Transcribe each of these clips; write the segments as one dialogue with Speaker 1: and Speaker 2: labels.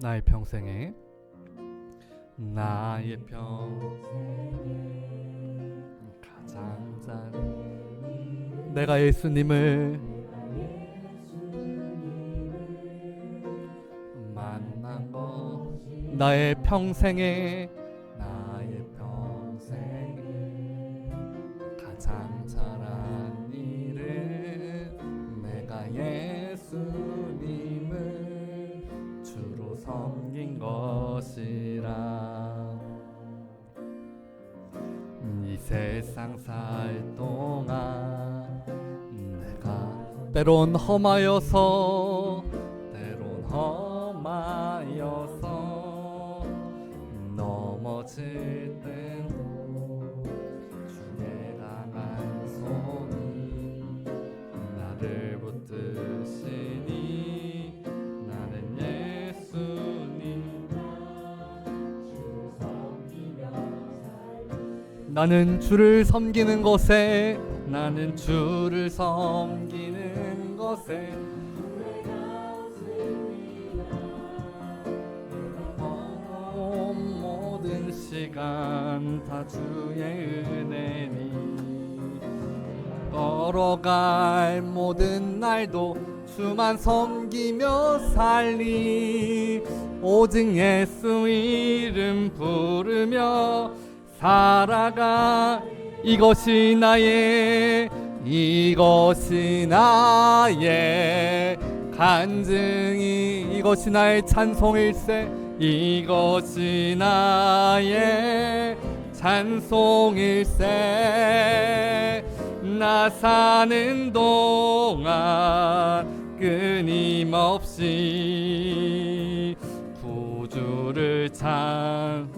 Speaker 1: 나의 평생에. 나의 평생에 가장 잘 내가 예수님을 만난 거 나의 평생에 세상 살 동안 내가 때론 험하여서 나는 주를 섬기는 것에 나는 주를 섬기는 것에. 온 모든 시간 다 주의 은혜니. 걸어갈 모든 날도 주만 섬기며 살리. 오직 예수 이름 부르며 살아가. 이것이 나의 이것이 나의 간증이. 이것이 나의 찬송일세. 이것이 나의 찬송일세. 나 사는 동안 끊임없이 구주를 찬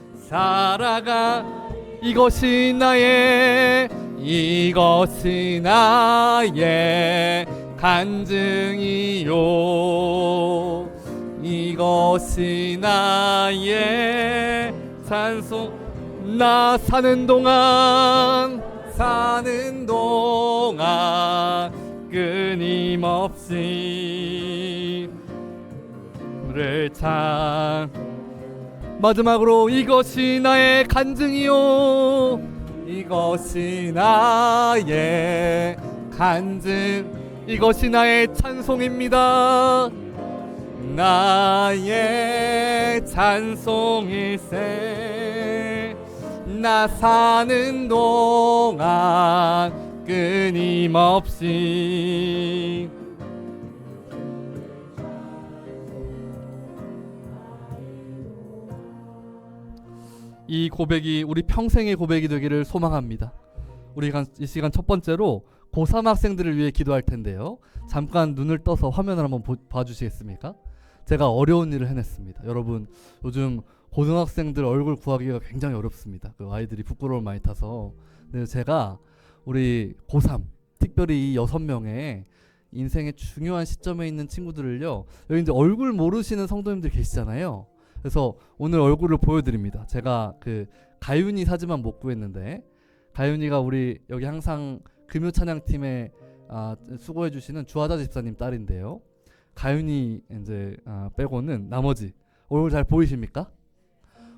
Speaker 1: 살아가. 이것이 나의 이것이 나의 간증이요. 이것이 나의 찬송. 나 사는 동안 사는 동안 끊임없이 를 찬 마지막으로 이것이 나의 간증이요. 이것이 나의 간증. 이것이 나의 찬송입니다. 나의 찬송일세. 나 사는 동안 끊임없이 이 고백이 우리 평생의 고백이 되기를 소망합니다. 우리가 이 시간 첫 번째로 고3 학생들을 위해 기도할 텐데요. 잠깐 눈을 떠서 화면을 한번 보, 봐주시겠습니까? 제가 어려운 일을 해냈습니다. 여러분 요즘 고등학생들 얼굴 구하기가 굉장히 어렵습니다. 그 아이들이 부끄러움을 많이 타서. 근데 제가 우리 고3 특별히 이 여섯 명의 인생의 중요한 시점에 있는 친구들을요. 여기 이제 얼굴 모르시는 성도님들 계시잖아요. 그래서 오늘 얼굴을 보여드립니다. 제가 그 가윤이 사진만 못 구했는데 가윤이가 우리 여기 항상 금요 찬양 팀에 아, 수고해 주시는 주하자 집사님 딸인데요. 가윤이 이제 아, 빼고는 나머지 얼굴 잘 보이십니까?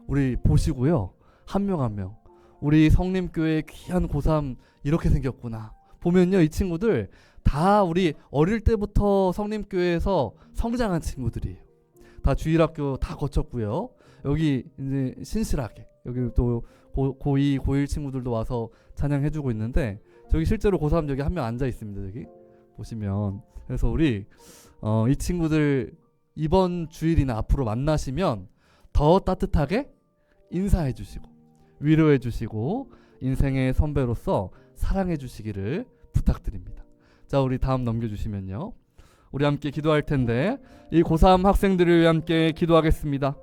Speaker 1: 우리 보시고요. 한 명 한 명. 우리 성림교회 귀한 고3 이렇게 생겼구나. 보면요. 이 친구들 다 우리 어릴 때부터 성림교회에서 성장한 친구들이에요. 다 주일학교 다 거쳤고요. 여기 이제 신실하게 여기 또 고, 고2, 고1 친구들도 와서 찬양해주고 있는데 저기 실제로 고3 여기 한 명 앉아 있습니다. 여기 보시면 그래서 우리 어, 이 친구들 이번 주일이나 앞으로 만나시면 더 따뜻하게 인사해 주시고 위로해 주시고 인생의 선배로서 사랑해 주시기를 부탁드립니다. 자, 우리 다음 넘겨 주시면요. 우리 함께 기도할 텐데 이 고3 학생들을 위해 함께 기도하겠습니다.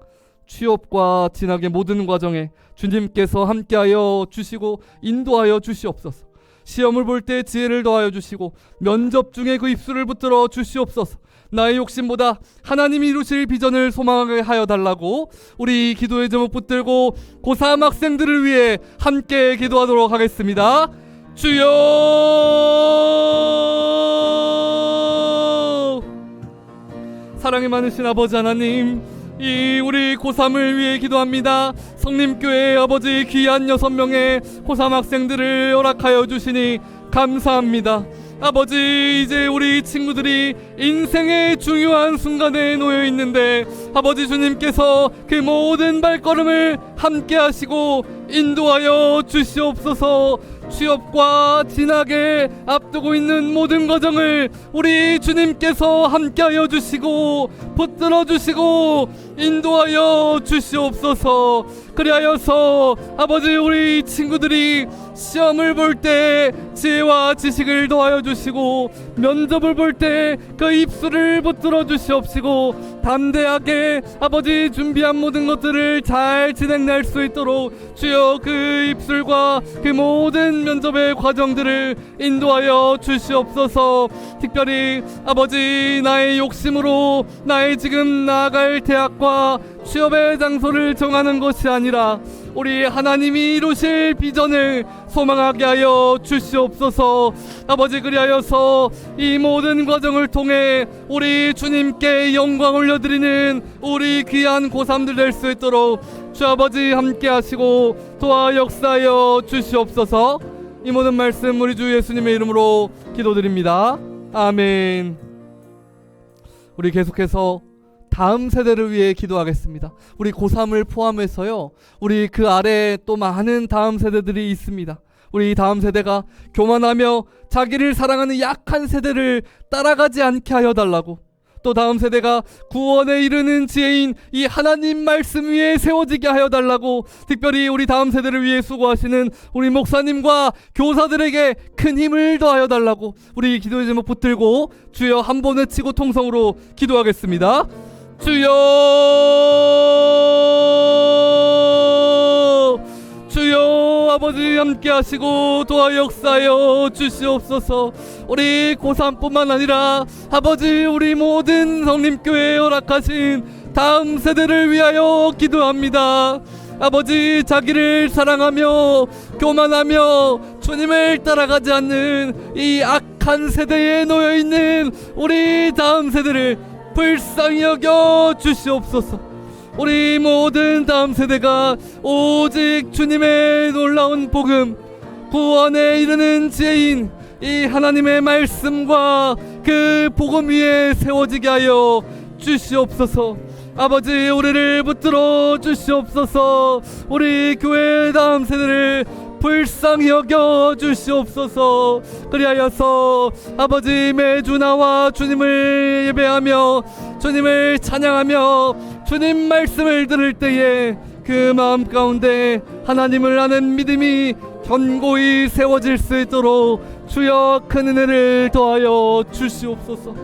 Speaker 1: 취업과 진학의 모든 과정에 주님께서 함께하여 주시고 인도하여 주시옵소서. 시험을 볼 때 지혜를 더하여 주시고 면접 중에 그 입술을 붙들어 주시옵소서. 나의 욕심보다 하나님이 이루실 비전을 소망하게 하여 달라고 우리 기도의 제목 붙들고 고3 학생들을 위해 함께 기도하도록 하겠습니다. 주여 사랑이 많으신 아버지 하나님 이 우리 고3을 위해 기도합니다. 성림교회 아버지 귀한 여섯 명의 고3 학생들을 허락하여 주시니 감사합니다. 아버지 이제 우리 친구들이 인생의 중요한 순간에 놓여 있는데 아버지 주님께서 그 모든 발걸음을 함께 하시고 인도하여 주시옵소서 취업과 진학에 앞두고 있는 모든 과정을 우리 주님께서 함께하여 주시고 붙들어 주시고 인도하여 주시옵소서. 그리하여서 아버지 우리 친구들이 시험을 볼 때 지혜와 지식을 더하여 주시고 면접을 볼 때 그 입술을 붙들어 주시옵시고 담대하게 아버지 준비한 모든 것들을 잘 진행할 수 있도록 주여 그 입술과 그 모든 면접의 과정들을 인도하여 주시옵소서. 특별히 아버지 나의 욕심으로 나의 지금 나아갈 대학과 취업의 장소를 정하는 것이 아니라 우리 하나님이 이루실 비전을 소망하게 하여 주시옵소서. 아버지 그리하여서 이 모든 과정을 통해 우리 주님께 영광 올려드리는 우리 귀한 고3들 될 수 있도록 주 아버지 함께 하시고 도와 역사하여 주시옵소서. 이 모든 말씀 우리 주 예수님의 이름으로 기도드립니다. 아멘. 우리 계속해서 다음 세대를 위해 기도하겠습니다. 우리 고3을 포함해서요. 우리 그 아래에 또 많은 다음 세대들이 있습니다. 우리 다음 세대가 교만하며 자기를 사랑하는 약한 세대를 따라가지 않게 하여 달라고. 또 다음 세대가 구원에 이르는 지혜인 이 하나님 말씀 위에 세워지게 하여 달라고 특별히 우리 다음 세대를 위해 수고하시는 우리 목사님과 교사들에게 큰 힘을 더하여 달라고 우리 기도의 제목 붙들고 주여 한 번 외치고 통성으로 기도하겠습니다. 주여 주여 아버지 함께 하시고 도와 역사여 주시옵소서. 우리 고3뿐만 아니라 아버지 우리 모든 성림교회에 허락하신 다음 세대를 위하여 기도합니다. 아버지 자기를 사랑하며 교만하며 주님을 따라가지 않는 이 악한 세대에 놓여 있는 우리 다음 세대를 불쌍히 여겨 주시옵소서. 우리 모든 다음 세대가 오직 주님의 놀라운 복음, 구원에 이르는 지혜인 이 하나님의 말씀과 그 복음 위에 세워지게 하여 주시옵소서. 아버지 우리를 붙들어 주시옵소서. 우리 교회 다음 세대를 불쌍히 여겨 주시옵소서. 그리하여서 아버지 매주 나와 주님을 예배하며 주님을 찬양하며 주님 말씀을 들을 때에 그 마음 가운데 하나님을 아는 믿음이 견고히 세워질 수 있도록 주여 큰 은혜를 더하여 주시옵소서.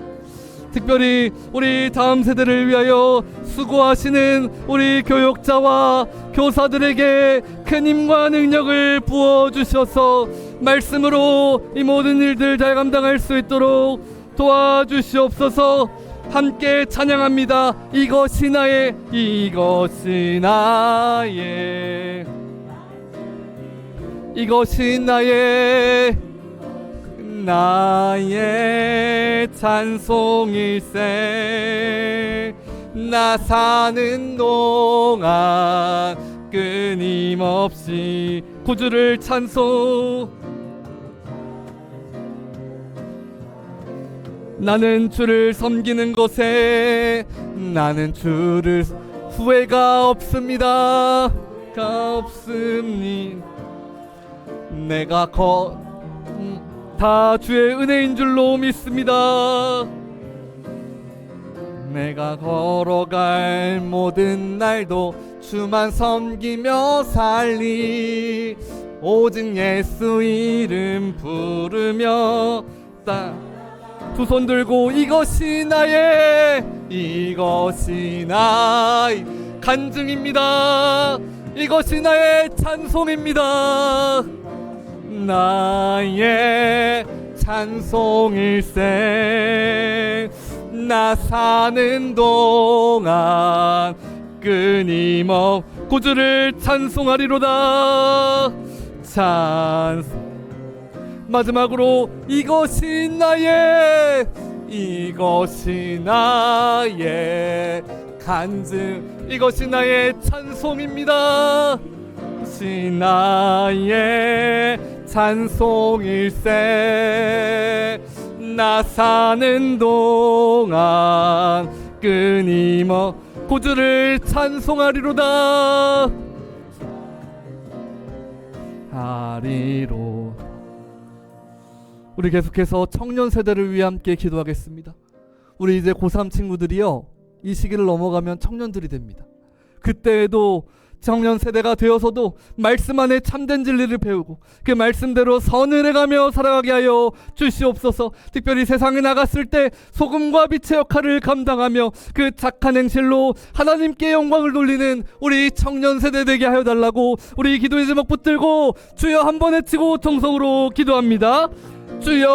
Speaker 1: 특별히 우리 다음 세대를 위하여 수고하시는 우리 교육자와 교사들에게 큰 힘과 능력을 부어 주셔서 말씀으로 이 모든 일들 잘 감당할 수 있도록 도와주시옵소서. 함께 찬양합니다. 이것이 나의 이것이 나의 이것이 나의 나의 찬송일세 나 사는 동안 끊임없이 구주를 찬송 나는 주를 섬기는 것에 나는 주를 후회가 없습니다. 가 없습니. 내가 거 음, 다 주의 은혜인 줄로 믿습니다. 내가 걸어갈 모든 날도 주만 섬기며 살리 오직 예수 이름 부르며 따두손 들고 이것이 나의 이것이 나의 간증입니다. 이것이 나의 찬송입니다. 나의 찬송일세 나 사는 동안 끊임없 구주를 찬송하리로다. 찬 마지막으로 이것이 나의 이것이 나의 간증. 이것이 나의 찬송입니다. 이것이 나의 찬송일세 나 사는 동안 끊임없 구주를 찬송하리로다 하리로 우리 계속해서 청년 세대를 위해 함께 기도하겠습니다. 우리 이제 고3 친구들이요. 이 시기를 넘어가면 청년들이 됩니다. 그때에도 청년 세대가 되어서도 말씀 안에 참된 진리를 배우고 그 말씀대로 선을 해가며 살아가게 하여 주시옵소서. 특별히 세상에 나갔을 때 소금과 빛의 역할을 감당하며 그 착한 행실로 하나님께 영광을 돌리는 우리 청년 세대 되게 하여 달라고 우리 기도의 제목 붙들고 주여 한번 외치고 통성으로 기도합니다. 주여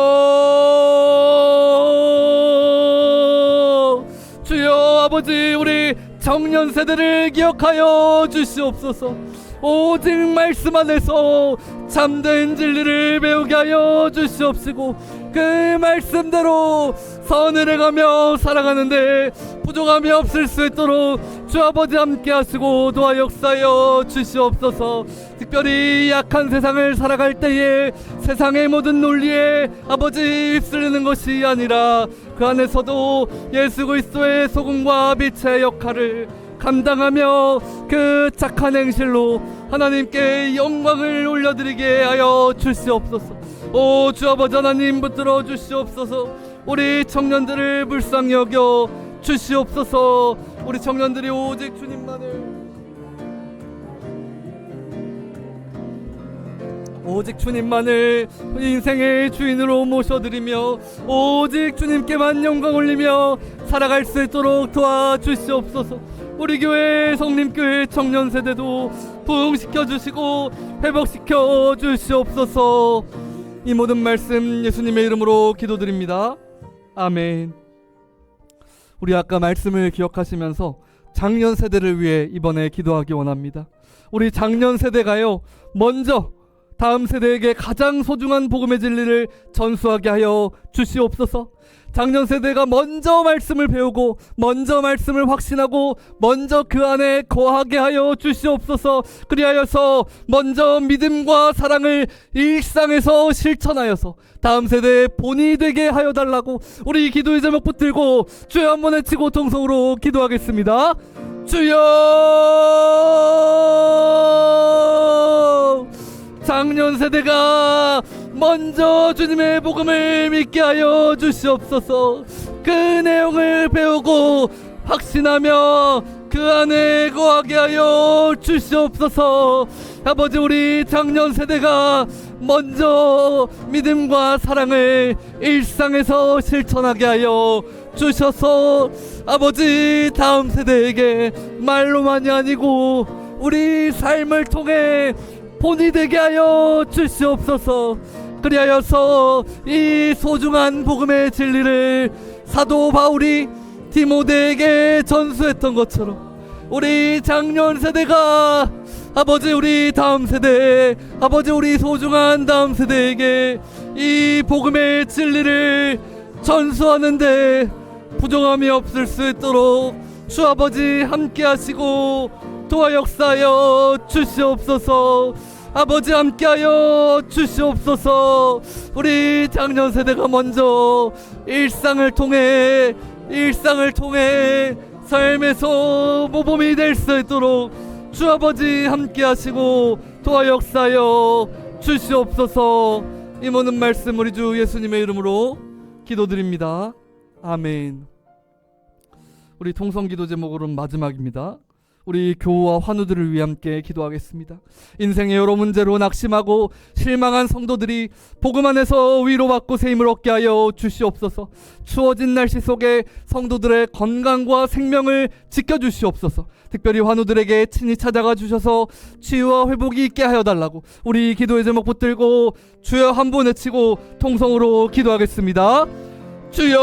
Speaker 1: 주여 아버지 우리 청년 세대를 기억하여 주시옵소서 오직 말씀 안에서 참된 진리를 배우게 하여 주시옵시고 그 말씀대로 선을 해가며 살아가는데 부족함이 없을 수 있도록 주 아버지 함께 하시고 도와 역사여 주시옵소서. 특별히 약한 세상을 살아갈 때에 세상의 모든 논리에 아버지 휩쓸리는 것이 아니라 그 안에서도 예수 그리스도의 소금과 빛의 역할을 감당하며 그 착한 행실로 하나님께 영광을 올려드리게 하여 주시옵소서. 오 주 아버지 하나님 붙들어 주시옵소서. 우리 청년들을 불쌍히 여겨 주시옵소서. 우리 청년들이 오직 주님만을 오직 주님만을 인생의 주인으로 모셔드리며 오직 주님께만 영광 올리며 살아갈 수 있도록 도와주시옵소서. 우리 교회 성림교회 청년 세대도 부흥시켜 주시고 회복시켜 주시옵소서. 이 모든 말씀 예수님의 이름으로 기도드립니다. 아멘. 우리 아까 말씀을 기억하시면서 작년 세대를 위해 이번에 기도하기 원합니다. 우리 작년 세대가요 먼저 다음 세대에게 가장 소중한 복음의 진리를 전수하게 하여 주시옵소서. 작년 세대가 먼저 말씀을 배우고 먼저 말씀을 확신하고 먼저 그 안에 거하게 하여 주시옵소서. 그리하여서 먼저 믿음과 사랑을 일상에서 실천하여서 다음 세대의 본이 되게 하여 달라고 우리 기도의 제목 붙들고 주여 한번 외치고 통성으로 기도하겠습니다. 주여 작년 세대가 먼저 주님의 복음을 믿게 하여 주시옵소서. 그 내용을 배우고 확신하며 그 안에 거하게 하여 주시옵소서. 아버지 우리 작년 세대가 먼저 믿음과 사랑을 일상에서 실천하게 하여 주셔서 아버지 다음 세대에게 말로만이 아니고 우리 삶을 통해 본이 되게 하여 주시옵소서 그리하여서 이 소중한 복음의 진리를 사도 바울이 디모데에게 전수했던 것처럼 우리 작년 세대가 아버지 우리 다음 세대 아버지 우리 소중한 다음 세대에게 이 복음의 진리를 전수하는데 부정함이 없을 수 있도록 주 아버지 함께 하시고 도와 역사여 주시옵소서 아버지 함께하여 주시옵소서. 우리 작년 세대가 먼저 일상을 통해 일상을 통해 삶에서 모범이 될 수 있도록 주 아버지 함께하시고 도와 역사여 주시옵소서. 이 모든 말씀 우리 주 예수님의 이름으로 기도드립니다. 아멘. 우리 통성기도 제목으로는 마지막입니다 우리 교우와 환우들을 위해 함께 기도하겠습니다. 인생의 여러 문제로 낙심하고 실망한 성도들이 복음 안에서 위로받고 새 힘을 얻게 하여 주시옵소서. 추워진 날씨 속에 성도들의 건강과 생명을 지켜 주시옵소서. 특별히 환우들에게 친히 찾아가 주셔서 치유와 회복이 있게 하여 달라고 우리 기도의 제목 붙들고 주여 한번 외치고 통성으로 기도하겠습니다. 주여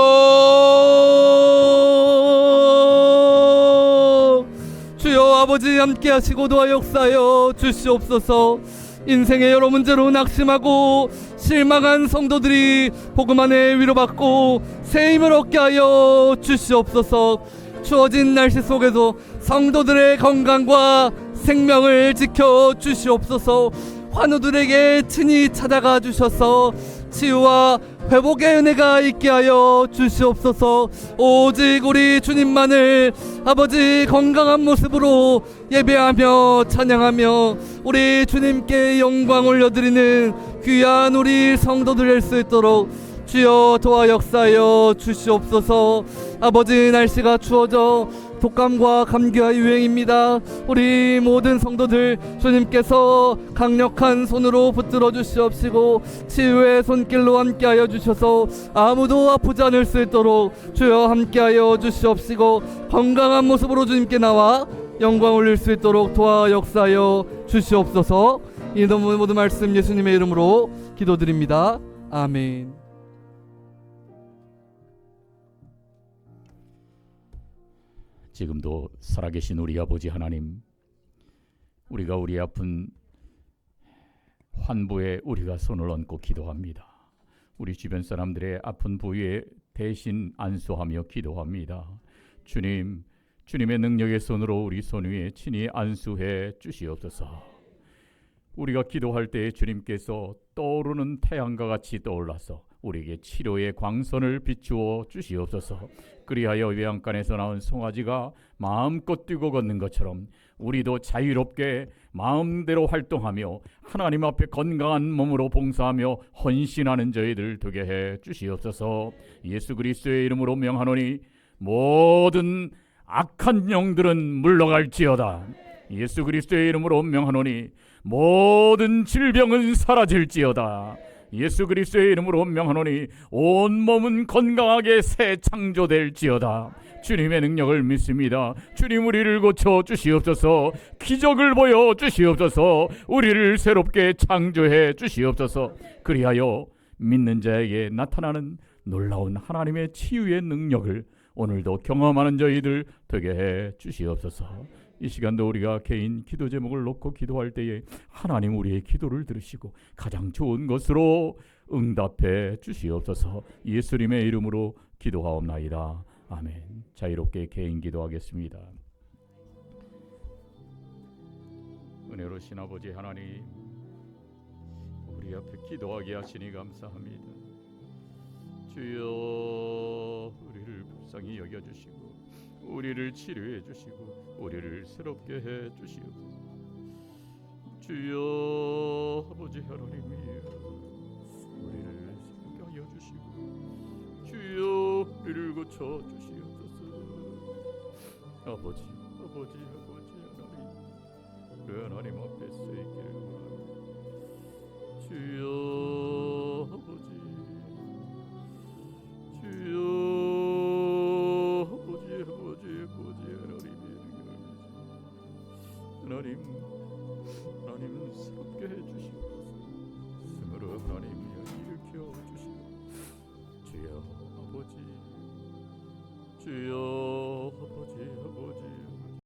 Speaker 1: 아버지 함께 하시고 도와 역사여 주시옵소서. 인생의 여러 문제로 낙심하고 실망한 성도들이 복음 안에 위로받고 새 힘을 얻게 하여 주시옵소서. 추워진 날씨 속에도 성도들의 건강과 생명을 지켜 주시옵소서. 환우들에게 친히 찾아가 주셔서 치유와 회복의 은혜가 있게 하여 주시옵소서. 오직 우리 주님만을 아버지 건강한 모습으로 예배하며 찬양하며 우리 주님께 영광 올려드리는 귀한 우리 성도들 될 수 있도록 주여 도와 역사여 주시옵소서. 아버지 날씨가 추워져 독감과 감기가 유행입니다. 우리 모든 성도들 주님께서 강력한 손으로 붙들어 주시옵시고 치유의 손길로 함께하여 주셔서 아무도 아프지 않을 수 있도록 주여 함께하여 주시옵시고 건강한 모습으로 주님께 나와 영광 올릴 수 있도록 도와 역사하여 주시옵소서. 이 모든 말씀 예수님의 이름으로 기도드립니다. 아멘
Speaker 2: 지금도 살아계신 우리 아버지 하나님, 우리가 우리 아픈 환부에 우리가 손을 얹고 기도합니다. 우리 주변 사람들의 아픈 부위에 대신 안수하며 기도합니다. 주님, 주님의 능력의 손으로 우리 손 위에 친히 안수해 주시옵소서. 우리가 기도할 때 주님께서 떠오르는 태양과 같이 떠올라서 우리에게 치료의 광선을 비추어 주시옵소서. 그리하여 외양간에서 나온 송아지가 마음껏 뛰고 걷는 것처럼 우리도 자유롭게 마음대로 활동하며 하나님 앞에 건강한 몸으로 봉사하며 헌신하는 저희들 되게 해 주시옵소서. 예수 그리스도의 이름으로 명하노니 모든 악한 영들은 물러갈지어다. 예수 그리스도의 이름으로 명하노니 모든 질병은 사라질지어다. 예수 그리스도의 이름으로 명하노니 온 몸은 건강하게 새 창조될지어다. 주님의 능력을 믿습니다. 주님 우리를 고쳐 주시옵소서. 기적을 보여 주시옵소서. 우리를 새롭게 창조해 주시옵소서. 그리하여 믿는 자에게 나타나는 놀라운 하나님의 치유의 능력을 오늘도 경험하는 저희들 되게 해 주시옵소서. 이 시간도 우리가 개인 기도 제목을 놓고 기도할 때에 하나님 우리의 기도를 들으시고 가장 좋은 것으로 응답해 주시옵소서. 예수님의 이름으로 기도하옵나이다. 아멘. 자유롭게 개인 기도하겠습니다. 은혜로신 아버지 하나님, 우리 앞에 기도하게 하시니 감사합니다. 주여, 우리를 불쌍히 여겨 주시고 우리를 치료해 주시고 우리를 새롭게 해 주시옵소서. 주여 아버지 하나님이여 우리를 새롭게 하여 주시고 주여 우리를 고쳐 주시옵소서. 아버지 아버지 아버지 하나님 그 하나님 앞에 서 있기를 원합니다. 주여